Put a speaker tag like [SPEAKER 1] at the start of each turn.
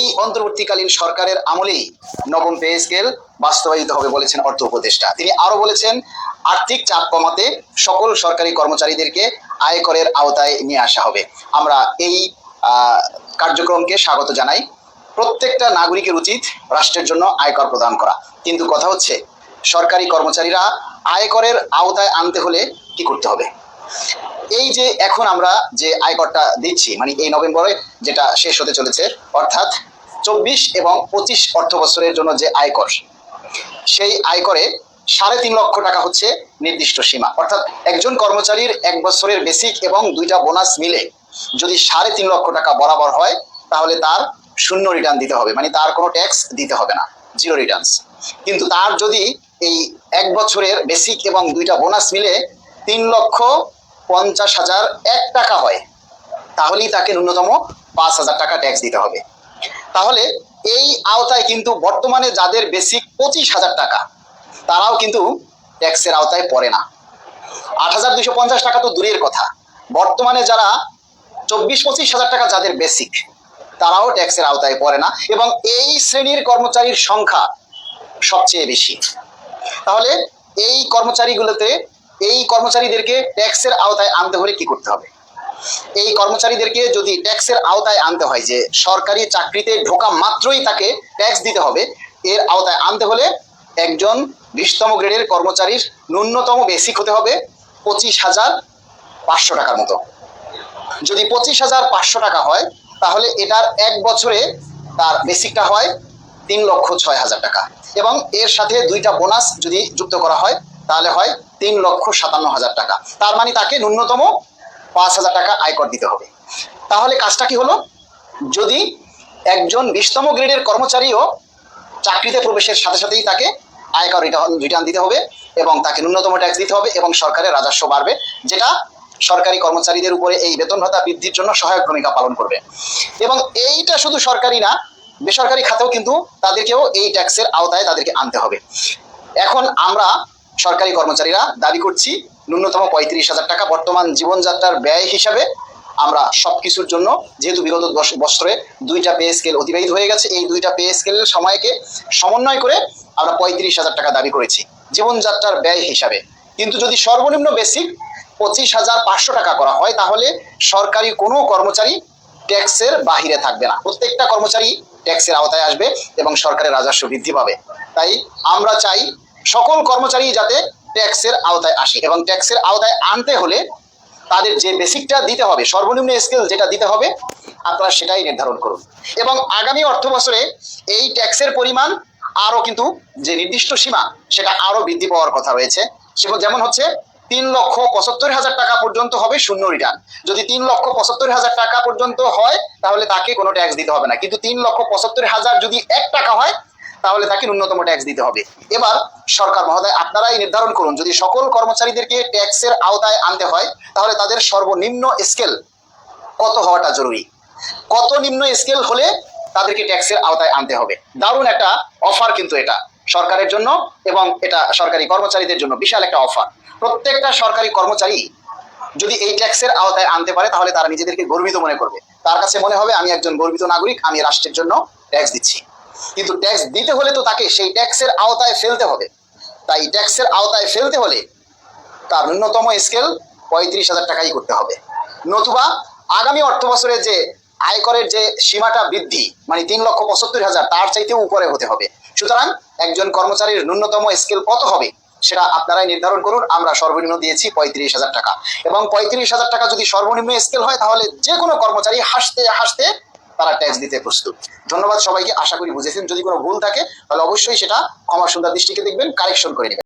[SPEAKER 1] এই অন্তর্বর্তীকালীন সরকারের আমলেই নবম পে স্কেল বাস্তবায়িত হবে বলেছেন অর্থ উপদেষ্টা। তিনি আরও বলেছেন, আর্থিক চাপ কমাতে সকল সরকারি কর্মচারীদেরকে আয়করের আওতায় নিয়ে আসা হবে। আমরা এই কার্যক্রমকে স্বাগত জানাই। প্রত্যেকটা নাগরিকের উচিত রাষ্ট্রের জন্য আয়কর প্রদান করা। কিন্তু কথা হচ্ছে, সরকারি কর্মচারীরা আয়করের আওতায় আনতে হলে কি করতে হবে? এই যে এখন আমরা যে আয়করটা দিচ্ছি মানে এই নভেম্বরে যেটা শেষ হতে চলেছে, অর্থাৎ চব্বিশ এবং পঁচিশ অর্থ বছরের জন্য যে আয়কর, সেই আয়করে সাড়ে তিন লক্ষ টাকা হচ্ছে নির্দিষ্ট সীমা। অর্থাৎ একজন কর্মচারীর এক বছরের বেসিক এবং দুইটা বোনাস মিলে যদি সাড়ে তিন লক্ষ টাকা বরাবর হয়, তাহলে তার শূন্য রিটার্ন দিতে হবে। মানে তার কোনো ট্যাক্স দিতে হবে না জিরো রিটার্নস কিন্তু তার যদি এই এক বছরের বেসিক এবং দুইটা বোনাস মিলে তিন লক্ষ পঞ্চাশ হাজার এক টাকা হয়, তাহলেই তাকে ন্যূনতম পাঁচ হাজার টাকা ট্যাক্স দিতে হবে। তাহলে এই আওতায় কিন্তু বর্তমানে যাদের বেসিক পঁচিশ হাজার টাকা, তারাও কিন্তু ট্যাক্সের আওতায় পড়ে না। আট হাজার দুশো পঞ্চাশ টাকা তো দূরের কথা। বর্তমানে যারা চব্বিশ পঁচিশ হাজার টাকা যাদের বেসিক তারাও ট্যাক্সের আওতায় পড়ে না এবং এই শ্রেণির কর্মচারীর সংখ্যা সবচেয়ে বেশি। তাহলে এই কর্মচারীগুলোতে, এই কর্মচারীদেরকে ট্যাক্সের আওতায় আনতে হলে কি করতে হবে? এই কর্মচারীদেরকে যদি ট্যাক্সের আওতায় আনতে হয় যে সরকারি চাকরিতে ঢোকা মাত্রই তাকে ট্যাক্স দিতে হবে, এর আওতায় আনতে হলে একজন বিশতম গ্রেডের কর্মচারীর ন্যূনতম বেসিক হতে হবে পঁচিশ হাজার পাঁচশো টাকার মতো। যদি পঁচিশ হাজার পাঁচশো টাকা হয়, তাহলে এটার এক বছরে তার বেসিকটা হয় তিন লক্ষ ছয় হাজার টাকা। এবং এর সাথে দুইটা বোনাস যদি যুক্ত করা হয়, তাহলে হয় তিন লক্ষ সাতান্ন হাজার টাকা। তার মানে তাকে ন্যূনতম পাঁচ হাজার টাকা আয়কর দিতে হবে। তাহলে কাজটা কি হলো? যদি একজন বিশতম গ্রেডের কর্মচারীও চাকরিতে প্রবেশের সাথে সাথেই তাকে আয়কর রিটার্ন রিটার্ন দিতে হবে এবং তাকে ন্যূনতম ট্যাক্স দিতে হবে এবং সরকারের রাজস্ব বাড়বে, যেটা সরকারি কর্মচারীদের উপরে এই বেতন ভাতা বৃদ্ধির জন্য সহায়ক ভূমিকা পালন করবে। এবং এইটা শুধু সরকারি না, বেসরকারি খাতেও কিন্তু তাদেরকেও এই ট্যাক্সের আওতায় তাদেরকে আনতে হবে। এখন আমরা সরকারি কর্মচারীরা দাবি করছি ন্যূনতম পঁয়ত্রিশ হাজার টাকা বর্তমান জীবনযাত্রার ব্যয় হিসাবে আমরা সবকিছুর জন্য যেহেতু বিগত দশ বছরে দুইটা পে স্কেল অতিবাহিত হয়ে গেছে, এই দুইটা পে স্কেলের সময়কে সমন্বয় করে আমরা পঁয়ত্রিশ হাজার টাকা দাবি করেছি জীবনযাত্রার ব্যয় হিসাবে। কিন্তু যদি সর্বনিম্ন বেসিক পঁচিশ হাজার পাঁচশো টাকা করা হয়, তাহলে সরকারি কোনো কর্মচারী ট্যাক্সের বাহিরে থাকবে না। প্রত্যেকটা কর্মচারী ট্যাক্সের আওতায় আসবে এবং সরকারের রাজস্ব বৃদ্ধি পাবে। তাই আমরা চাই সকল কর্মচারী যাতে ট্যাক্সের আওতায় আসে এবং ট্যাক্সের আওতায় আনতে হলে তাদের যে বেসিকটা দিতে হবে, সর্বনিম্ন স্কেল যেটা দিতে হবে, আপনারা সেটাই নির্ধারণ করুন। এবং আগামী অর্থ বছরে এই ট্যাক্সের পরিমাণ আরও কিন্তু যে নির্দিষ্ট সীমা, সেটা আরও বৃদ্ধি পাওয়ার কথা রয়েছে। যেমন হচ্ছে, তিন লক্ষ পঁচাত্তর হাজার টাকা পর্যন্ত হবে শূন্য রিটার্ন যদি তিন লক্ষ পঁচাত্তর হাজার টাকা পর্যন্ত হয়, তাহলে তাকে কোনো ট্যাক্স দিতে হবে না। কিন্তু তিন লক্ষ পঁচাত্তর হাজার যদি এক টাকা হয় তাহলে তাকে ন্যূনতম ট্যাক্স দিতে হবে। এবার সরকার মহোদয়, আপনারাই নির্ধারণ করুন, যদি সকল কর্মচারীদেরকে ট্যাক্সের আওতায় আনতে হয়, তাহলে তাদের সর্বনিম্ন স্কেল কত হওয়াটা জরুরি? কত নিম্ন স্কেল হলে তাদেরকে ট্যাক্সের আওতায় আনতে হবে? দারুণ একটা অফার কিন্তু এটা সরকারের জন্য এবং এটা সরকারি কর্মচারীদের জন্য বিশাল একটা অফার প্রত্যেকটা সরকারি কর্মচারী যদি এই ট্যাক্সের আওতায় আনতে পারে, তাহলে তারা নিজেদেরকে গর্বিত মনে করবে। তার কাছে মনে হবে, আমি একজন গর্বিত নাগরিক, আমি রাষ্ট্রের জন্য ট্যাক্স দিচ্ছি। কিন্তু ট্যাক্স দিতে হলে তো তাকে সেই ট্যাক্সের আওতায় ফেলতে হবে। তাই ট্যাক্সের আওতায় ফেলতে হলে তার ন্যূনতম স্কেল পঁয়ত্রিশ হাজার টাকাই করতে হবে। নতুবা আগামী অর্থ বছরে যে আয়করের যে সীমাটা বৃদ্ধি মানে তিন লক্ষ পঁচাত্তর হাজার, তার চাইতেও উপরে হতে হবে। সুতরাং একজন কর্মচারীর ন্যূনতম স্কেল কত হবে সেটা আপনারাই নির্ধারণ করুন, আমরা সর্বনিম্ন দিয়েছি পঁয়ত্রিশ হাজার টাকা। এবং পঁয়ত্রিশ হাজার টাকা যদি সর্বনিম্ন স্কেল হয়, তাহলে যে কোনো কর্মচারী হাসতে হাসতে তারা ট্যাক্স দিতে প্রস্তুত। ধন্যবাদ সবাইকে, আশা করি বুঝেছেন। যদি কোনো ভুল থাকে, তাহলে অবশ্যই সেটা ক্ষমা সুন্দর দৃষ্টিকে দেখবেন কারেকশন করে নেবেন।